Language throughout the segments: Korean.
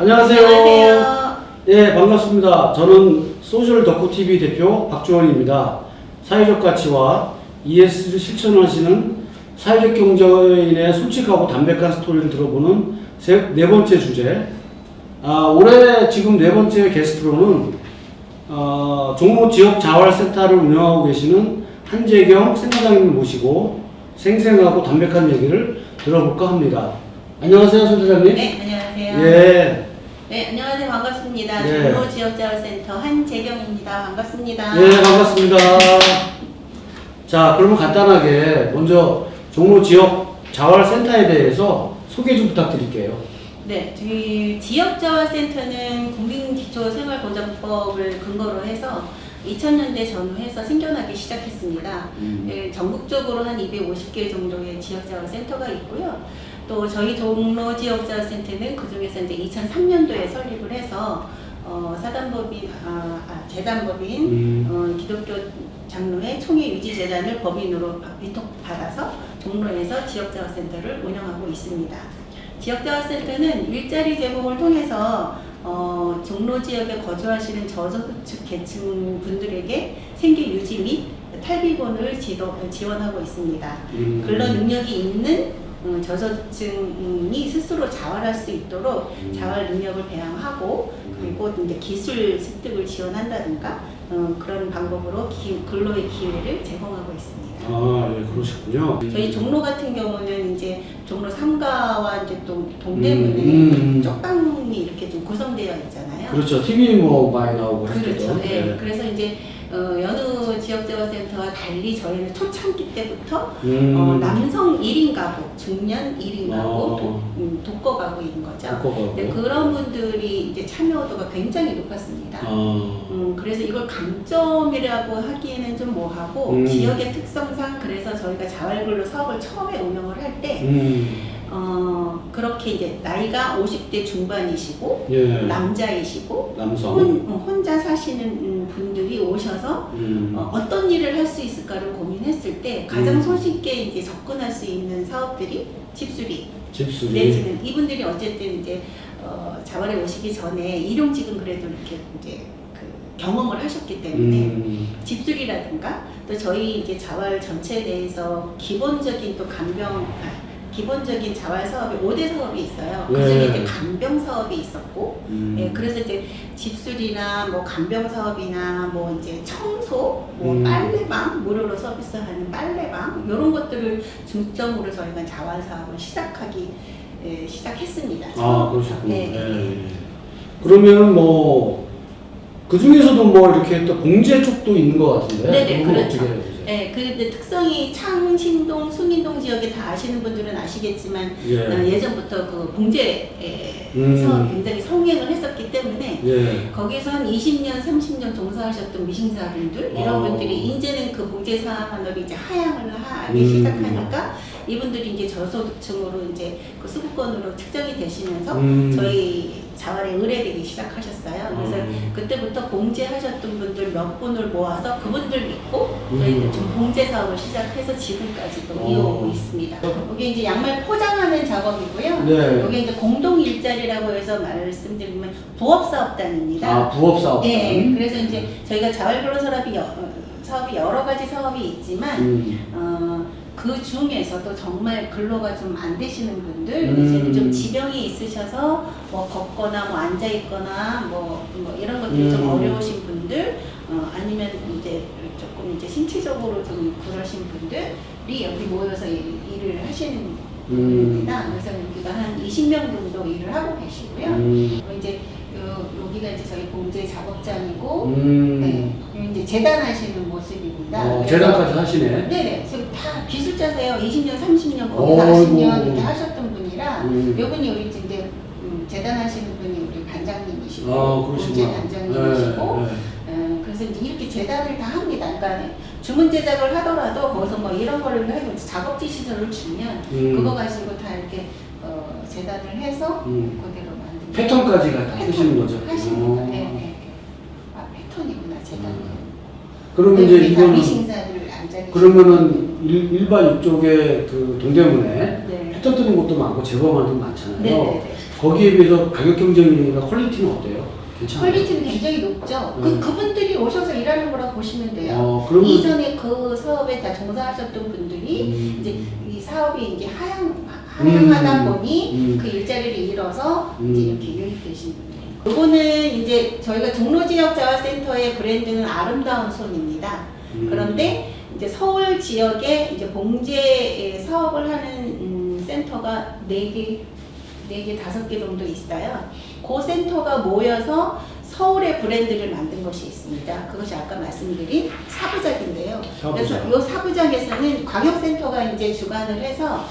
안녕하세요. 안녕하세요. 예, 반갑습니다. 저는 소셜 덕후TV 대표 박주원입니다. 사회적 가치와 ESG를 실천하시는 사회적 경제인의 솔직하고 담백한 스토리를 들어보는 세, 네 번째 주제. 아, 올해 지금 네 번째 게스트로는 어, 종로 지역 자활센터를 운영하고 계시는 한재경 센터장님을 모시고 생생하고 담백한 얘기를 들어볼까 합니다. 안녕하세요, 센터장님. 네, 안녕하세요. 예. 네, 안녕하세요. 반갑습니다. 네. 종로 지역자활센터 한재경입니다. 반갑습니다. 네, 반갑습니다. 자, 그러면 간단하게 먼저 종로 지역 자활센터에 대해서 소개 좀 부탁드릴게요. 네, 저희 지역자활센터는 국민기초생활보장법을 근거로 해서 2000년대 전후해서 생겨나기 시작했습니다. 음. 네, 전국적으로 한 250개 정도의 지역자활센터가 있고요. 또 저희 종로 지역자활센터는 그 중에서 이제 2003년도에 설립을 해서 어, 사단법인, 아, 아, 재단법인 음. 어, 기독교 장로회 총회 유지 재단을 법인으로 바- 위탁 받아서 종로에서 지역자활센터를 운영하고 있습니다. 지역자활센터는 일자리 제공을 통해서 어, 종로 지역에 거주하시는 저소득 계층 분들에게 생계 유지 및 탈비곤을 지도, 지원하고 있습니다. 음. 근로 능력이 있는 어, 저소득층이 스스로 자활할 수 있도록 음. 자활 능력을 배양하고 그리고 이제 기술 습득을 지원한다든가 어, 그런 방법으로 기, 근로의 기회를 제공하고 있습니다. 아, 예, 그러시군요. 저희 종로 같은 경우는 이제 종로 상가와 이제 또 동대문에 음, 음. 쪽방이 이렇게 좀 구성되어 있잖아요. 그렇죠. TV 뭐 많이 나오고 그렇죠. 했었죠. 네. 예. 그래서 이제 어, 여느 지역재활센터와 달리 저희는 초창기 때부터 음. 어, 남성 1인 가구, 중년 1인 가구, 어. 도, 음, 독거 가구인 거죠. 바꿔가고. 네, 그런 분들이 이제 참여도가 굉장히 높았습니다. 아, 음, 그래서 이걸 강점이라고 하기에는 좀 뭐하고 음. 지역의 특성상 그래서 저희가 자활근로 사업을 처음에 운영을 할때 음. 어, 그렇게 이제 나이가 50대 중반이시고 예. 남자이시고 남성. 혼, 어, 혼자 사시는 음, 분들이 오셔서 음. 어, 어떤 일을 할 수 있을까를 고민했을 때 가장 음. 손쉽게 이제 접근할 수 있는 사업들이 집수리 집수리. 내지는 이분들이 어쨌든 이제 어, 자활에 오시기 전에 일용직은 그래도 이렇게 이제 그 경험을 하셨기 때문에 음. 집수리라든가 또 저희 이제 자활 전체에 대해서 기본적인 또 간병 아, 기본적인 자활 사업이 5대 사업이 있어요. 그 중에 네. 이제 간병 사업이 있었고 음. 예, 그래서 이제 집수리나 뭐 간병 사업이나 뭐 이제 청소, 뭐 음. 빨래방 무료로 서비스하는 빨래방 이런 것들을 중점으로 저희가 자활 사업을 시작하기 예, 시작했습니다. 아, 그러셨군요. 네. 예. 그러면은 뭐, 그 중에서도 뭐 이렇게 또 봉제 쪽도 있는 것 같은데. 네네, 그건 그렇죠. 어떻게 네, 그 이제 특성이 창신동, 숭인동 지역에 다 아시는 분들은 아시겠지만 예. 어, 예전부터 그 봉제 에, 음. 사업 굉장히 성행을 했었기 때문에 예. 거기서 한 20년, 30년 종사하셨던 미싱사분들 이런 아. 분들이 이제는 그 봉제 산업이 이제 하향을 하기 음. 시작하니까 이분들이 이제 저소득층으로 이제 그 수급권으로 측정이 되시면서 음. 저희 자활에 의뢰되기 시작하셨어요. 그래서 아. 그때부터 봉제하셨던 분들 몇 분을 모아서 그분들 믿고 음. 저희는 좀 봉제 사업을 시작해서 지금까지도 어. 이어오고 있습니다. 이게 이제 양말 포장하는 작업이고요. 네. 이게 이제 공동 일자리라고 해서 말씀드리면 부업 사업단입니다. 아, 부업 사업. 네, 그래서 이제 저희가 자활 근로 사업이 여, 어, 사업이 여러 가지 사업이 있지만 음. 어, 그 중에서도 정말 근로가 좀 안 되시는 분들, 음. 이제 좀 지병이 있으셔서 뭐 걷거나 뭐 앉아 있거나 뭐, 뭐 이런 것들이 좀 음. 어려우신 분들, 어, 아니면 이제 조금 이제 신체적으로 좀 그러신 분들이 여기 모여서 일, 일을 하시는 음. 분입니다. 그래서 여기가 한 20명 정도 일을 하고 계시고요. 음. 그리고 이제 요, 여기가 이제 저희 봉제 작업장이고, 음. 네, 이제 재단 하시는 모습입니다. 어, 재단까지 하시네. 네네. 지금 다 기술자세요. 20년, 30년, 어이구. 거기 40년 이렇게 하셨던 분이라 음. 요분이 우리 이제 음, 재단 하시는 분이 우리 반장님이시고 아, 공제 그러시구나. 반장님이시고 네, 네. 어, 그래서 이제 이렇게 재단을 다 합니다. 그러니까 주문 제작을 하더라도 거기서 뭐 이런 거를 해고 작업지 시설을 주면 음. 그거 가지고 다 이렇게 어, 재단을 해서 음. 그대로 패턴까지 다 하시는 거죠. 하십니다. 어. 네, 네. 아 패턴이구나 재단. 음. 그러면 이제 이거는. 그러면은 일, 일반 이쪽에 그 동대문에 네. 패턴 뜨는 곳도 많고 제법 많은 게 많잖아요. 네네네. 거기에 비해서 가격 경쟁력이나 퀄리티는 어때요? 괜찮아요? 퀄리티는 굉장히 높죠. 음. 그, 그분들이 오셔서 일하는 거라고 보시면 돼요. 어, 그러면 이전에 그 사업에 다 종사하셨던 분들이 음. 이제 이 사업이 이제 하향 음. 보니 음. 그 일자리를 잃어서 음. 이제 이렇게 유입되신 분들. 이거는 이제 저희가 종로 지역 자활센터의 브랜드는 아름다운 손입니다. 음. 그런데 이제 서울 지역에 이제 봉제 사업을 하는 음, 센터가 네 개, 네 개, 다섯 개 정도 있어요. 그 센터가 모여서 서울의 브랜드를 만든 것이 있습니다. 그것이 아까 말씀드린 사부작인데요. 그래서 사부작. 이 사부작에서는 광역센터가 이제 주관을 해서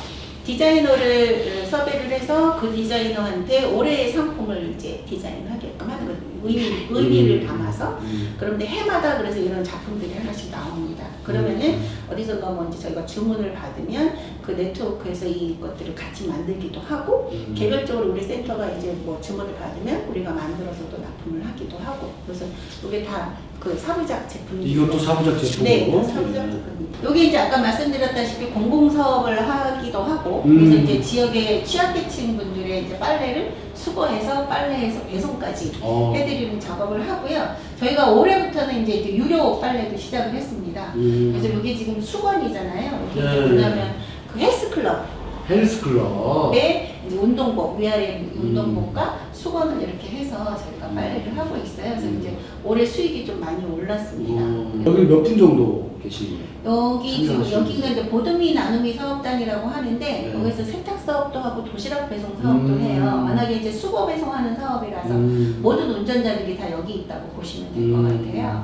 디자이너를 섭외를 해서 그 디자이너한테 올해의 상품을 이제 디자인하게끔 하는 거예요. 의미, 의미를 음. 담아서. 음. 그런데 해마다 그래서 이런 작품들이 하나씩 나옵니다. 그러면은 음. 어디선가 뭐 이제 저희가 주문을 받으면 그 네트워크에서 이것들을 같이 만들기도 하고 음. 개별적으로 우리 센터가 이제 뭐 주문을 받으면 우리가 만들어서 또 납품을 하기도 하고 그래서 이게 다 그 사부작 제품이 이것도 사부작 제품이고. 네, 이건 사부작 제품입니다. 여기 이제 아까 말씀드렸다시피 공공 사업을 하기도 하고 음. 그래서 이제 지역의 취약계층 분들의 이제 빨래를 수거해서 빨래해서 배송까지 어. 해드리는 작업을 하고요. 저희가 올해부터는 이제, 이제 유료 빨래도 시작을 했습니다. 음. 그래서 여기 지금 수건이잖아요. 여기 네. 뭐냐면 그 헬스클럽 헬스클럽. 에 이제 운동복 위아래 음. 운동복과 수건을 이렇게 해서 저희가 빨래를 하고 있어요. 그래서 음. 이제 올해 수익이 좀 많이 올랐습니다. 음. 여기 몇 분 정도 계시는 거예요? 여기 지금 참여하시는 여기가 이제 보듬이 나눔이 사업장이라고 하는데 네. 거기서 세탁 사업도 하고 도시락 배송 사업도 음. 해요. 워낙에 이제 수거 배송하는 사업이라서 음. 모든 운전자들이 다 여기 있다고 보시면 될 것 음. 같아요.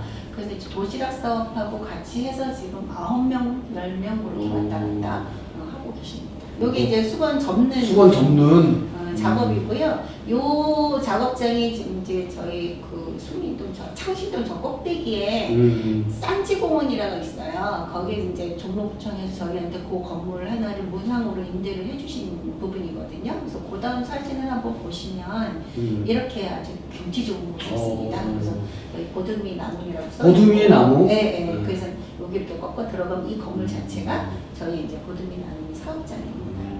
도시락 사업하고 같이 해서 지금 9명, 10명 그렇게 음. 왔다 갔다 어, 하고 계십니다. 여기 이제 수건 접는 수건 접는 어, 작업이고요. 요 작업장이 지금 이제 저희 그 수민동 저 창시동 저 꼭대기에 음. 쌍지공원이라고 있어요. 거기 이제 종로구청에서 저희한테 그 건물 하나를 무상으로 임대를 해주신 부분이거든요. 그래서 그 다음 사진을 한번 보시면 음. 이렇게 아주 경치 좋은 곳이 있습니다. 어. 그래서 여기 보듬이 나무라고 써 보듬이의 나무? 네, 네. 음. 그래서 여기 이렇게 꺾어 들어가면 이 건물 자체가 저희 이제 보듬이 나무 사업장입니다.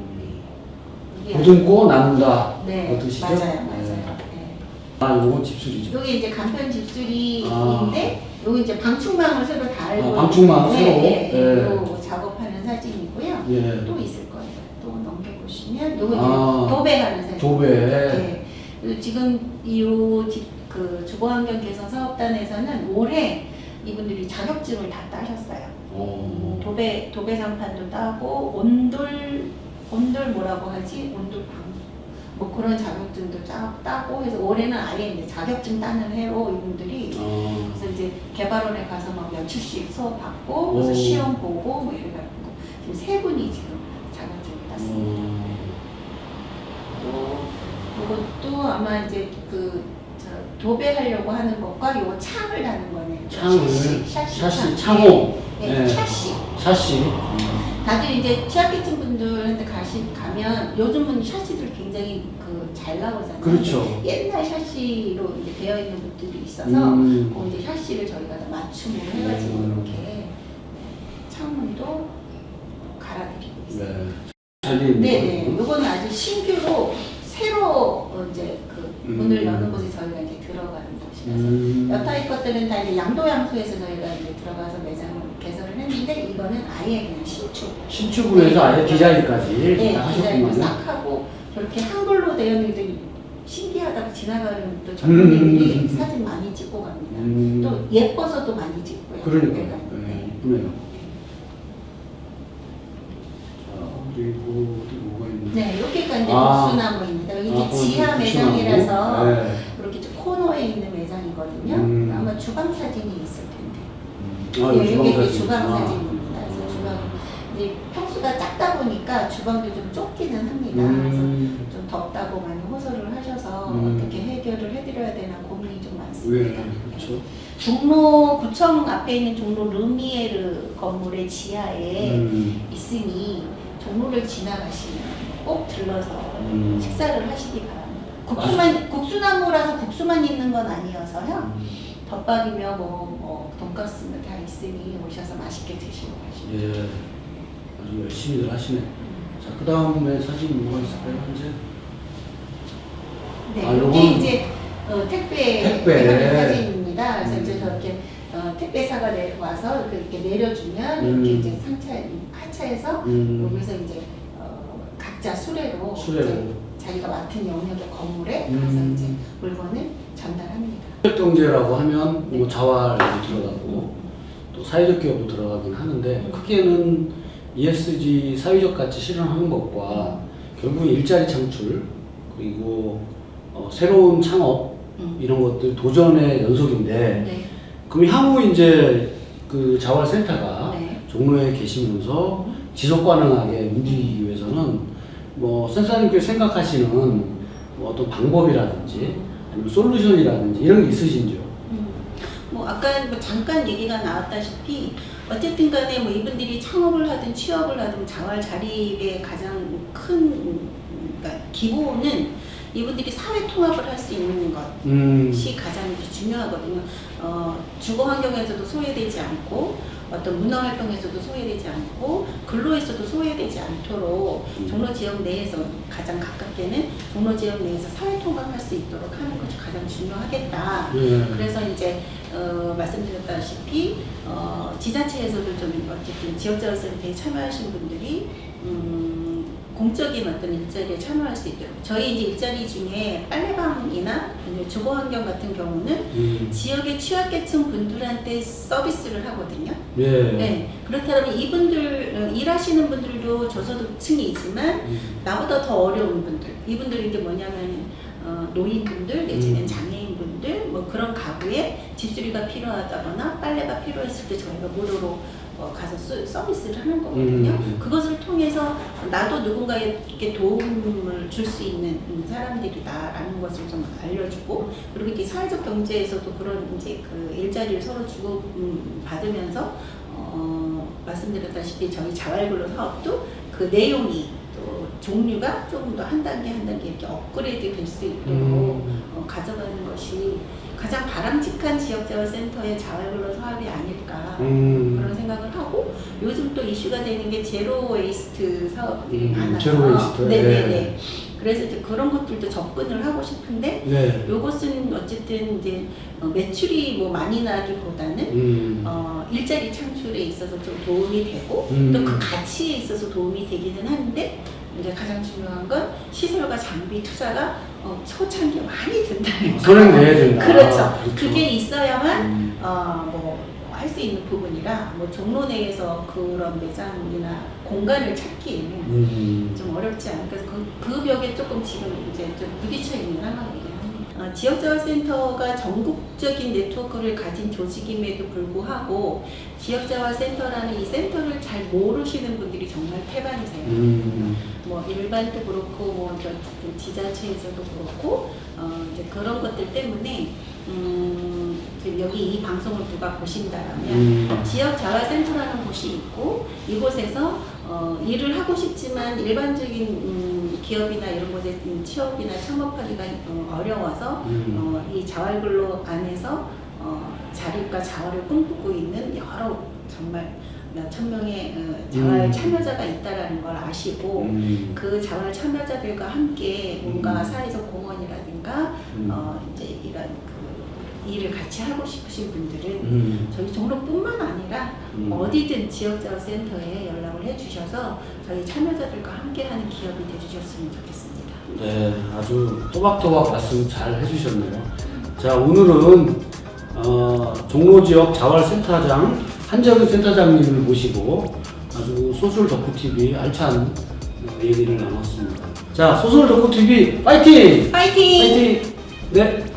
네. 이게 보듬고 나눈다. 네, 그 뜻이죠? 맞아요, 네. 맞아요. 네. 아, 요건 집술이죠. 여기 이제 간편 집수리인데 아. 여기 이제 방충망을 새로 달고 아, 방충망 네, 새로? 네, 네. 네. 요 작업하는 사진이고요. 예. 또 있을 거예요. 또 넘겨보시면 요거 아. 이제 도배하는 사진. 도배. 네. 그리고 지금 이그 주거환경 개선 사업단에서는 올해 이분들이 자격증을 다 따셨어요. 어. 도배 도배 상판도 따고 온돌 온돌 뭐라고 하지 온돌방 뭐 그런 자격증도 짜, 따고 해서 올해는 아예 이제 자격증 따는 해로 이분들이 어. 그래서 이제 개발원에 가서 막 며칠씩 수업 받고 그래서 오. 시험 보고 뭐 이래 가지고 지금 세 분이 지금 자격증을 땄습니다. 어. 또 이것도 아마 이제 그 저, 도배하려고 하는 것과 요 창을 다는 거네요. 창을 샤시, 샤시, 창. 창호. 네, 네. 네, 샤시. 샤시. 다들 이제 취약계층 가시 가면 요즘은 샤시들 굉장히 그 잘 나오잖아요. 그렇죠. 옛날 샤시로 이제 되어 있는 것들이 있어서 음. 그 이제 샤시를 저희가 다 맞춤을 해가지고 음. 이렇게 창문도 갈아드리고 있어요. 네. 잘 되어 있는 네 네. 거군요. 요거는 아주 신규로 새로 어, 이제 그 음. 문을 여는 곳에 저희가 이제 들어가는 곳이라서 음. 여타의 것들은 다 이제 양도양수에서 저희가 이제 들어가서 개설을 했는데 이거는 아예 그냥 신축. 신축으로 해서 아예 디자인까지 네, 다 디자인을 하셨구만요. 싹 하고 저렇게 한글로 되어 있는 게 신기하다고 지나가는 또 전문인들이 음. 사진 많이 찍고 갑니다. 음. 또 예뻐서도 많이 찍고요. 그러니까. 그러니까, 네, 네. 이쁘네요. 자, 그리고 어디 뭐가 있나? 네, 여기가 이제 아. 복수나무입니다. 여기 이제 아, 지하 복수나무. 매장이라서 네. 이렇게 좀 코너에 있는 매장이거든요. 음. 아마 주방 사진이. 아, 네, 이게 주방 이제 사진. 주방 아. 사진입니다. 그래서 주방 이제 평수가 작다 보니까 주방도 좀 좁기는 합니다. 음. 그래서 좀 덥다고 많이 호소를 하셔서 음. 어떻게 해결을 해드려야 되나 고민이 좀왜 많습니다. 그렇죠? 종로 구청 앞에 있는 종로 르미에르 건물의 지하에 음. 있으니 종로를 지나가시면 꼭 들러서 음. 식사를 하시기 바랍니다. 국수만 국수나무라서 국수만 있는 건 아니어서요. 음. 덮밥이며 뭐, 뭐 돈가스며 다 있으니 오셔서 맛있게 드시고 가시면 예, 아주 열심히들 하시네. 자, 그 다음에 사진 뭐가 있을까요, 현재? 네, 아, 이게 요건 이제 어, 택배 택배. 택배 사진입니다. 그래서 음. 이제 저렇게 어, 택배 사가 내려와서 이렇게 내려주면 음. 이렇게 이제 상차 하차해서 음, 여기서 이제 어, 각자 수레로, 수레로. 자기가 맡은 영역의 건물에 음. 가서 이제 물건을 전달합니다. 경제라고 하면 뭐 자활도 들어가고 또 사회적 기업도 들어가긴 하는데 크게는 ESG 사회적 가치 실현하는 것과 결국에 일자리 창출 그리고 어, 새로운 창업 음. 이런 것들 도전의 연속인데 네. 그럼 향후 이제 그 자활센터가 네. 종로에 계시면서 지속 가능하게 움직이기 위해서는 뭐 센사님께서 생각하시는 뭐 어떤 방법이라든지 아니면 솔루션이라든지 이런 게 있으신지요? 아까 뭐 잠깐 얘기가 나왔다시피 어쨌든 간에 뭐 이분들이 창업을 하든 취업을 하든 자활 자립의 가장 큰 음, 그러니까 기본은 이분들이 사회 통합을 할 수 있는 것이 음, 가장 중요하거든요. 어, 주거 환경에서도 소외되지 않고 어떤 문화 활동에서도 소외되지 않고 근로에서도 소외되지 않도록 음. 종로 지역 내에서 가장 가깝게는 종로 지역 내에서 사회 통합할 수 있도록 하는 것이 가장 중요하겠다. 네. 그래서 이제 어, 말씀드렸다시피 어, 지자체에서도 좀 어쨌든 지역자원센터에 참여하신 분들이 음, 공적인 어떤 일자리에 참여할 수 있도록 저희 이제 일자리 중에 빨래방이나 이제 주거 환경 같은 경우는 음, 지역의 취약계층 분들한테 서비스를 하거든요. 예. 네. 그렇다면 이분들 어, 일하시는 분들도 저소득층이지만 음, 나보다 더 어려운 분들 이분들이 이게 뭐냐면 어, 노인분들 내지는 음. 장애인분들 뭐 그런 가구에 집수리가 필요하다거나 빨래가 필요했을 때 저희가 무료로 어, 가서 수- 서비스를 하는 거거든요. 음. 그것을 통해서 나도 누군가에게 도움을 줄 수 있는 음, 사람들이다라는 것을 좀 알려주고 그리고 이제 사회적 경제에서도 그런 이제 그 일자리를 서로 주고 음, 받으면서 어, 말씀드렸다시피 저희 자활근로 사업도 그 내용이 또 종류가 조금 더 한 단계 한 단계 이렇게 업그레이드 될 수 있도록 음. 어, 가져가는 것이 가장 바람직한 지역재활센터의 자활근로 사업이 아닐까 음. 그런 생각을 하고 요즘 또 이슈가 되는 게 제로 웨이스트 사업들이 음, 많아서 제로 웨이스트, 네네네 네. 그래서 이제 그런 것들도 접근을 하고 싶은데 네. 요것은 어쨌든 이제 어, 매출이 뭐 많이 나기보다는 음. 어, 일자리 창출에 있어서 좀 도움이 되고 음. 또그 가치에 있어서 도움이 되기는 하는데 이제 가장 중요한 건 시설과 장비 투자가 어, 초창기에 많이 든다는 거. 선행 내야 된다. 그렇죠. 그렇죠. 그게 있어야만 음. 어, 뭐할 수 있는 부분이라 뭐 종로 내에서 그런 매장이나 공간을 찾기에는 음. 좀 어렵지 않을까. 그래서 그, 그 벽에 조금 지금 이제 좀 부딪혀 있는. 어, 지역자활센터가 전국적인 네트워크를 가진 조직임에도 불구하고 지역자활센터라는 이 센터를 잘 모르시는 분들이 정말 태반이세요. 음. 뭐 일반도 그렇고 뭐 지자체에서도 그렇고 어 이제 그런 것들 때문에 음 여기 이 방송을 누가 보신다라면 음. 지역 자활센터라는 곳이 있고 이곳에서 어, 일을 하고 싶지만 일반적인 음, 기업이나 이런 곳에 음, 취업이나 창업하기가 어, 어려워서 음. 어, 이 자활근로 안에서 어, 자립과 자활을 꿈꾸고 있는 여러 정말 몇천 명의 어, 자활 음. 참여자가 있다라는 걸 아시고 음. 그 자활 참여자들과 함께 뭔가 음. 사회적 공헌이라든가 음. 어, 이제 이런 그 일을 같이 하고 싶으신 분들은 음. 저희 종로뿐만 아니라 음. 어디든 지역자원 센터에 연락을 해주셔서 저희 참여자들과 함께하는 기업이 되주셨으면 좋겠습니다. 네, 아주 또박또박 말씀 잘 해주셨네요. 자, 오늘은 어, 종로 지역 자활센터장 한정은 센터장님을 모시고 아주 소설 덕후 TV 알찬 어, 얘기를 나눴습니다. 자, 소설 덕후 TV 파이팅! 파이팅! 파이팅! 네.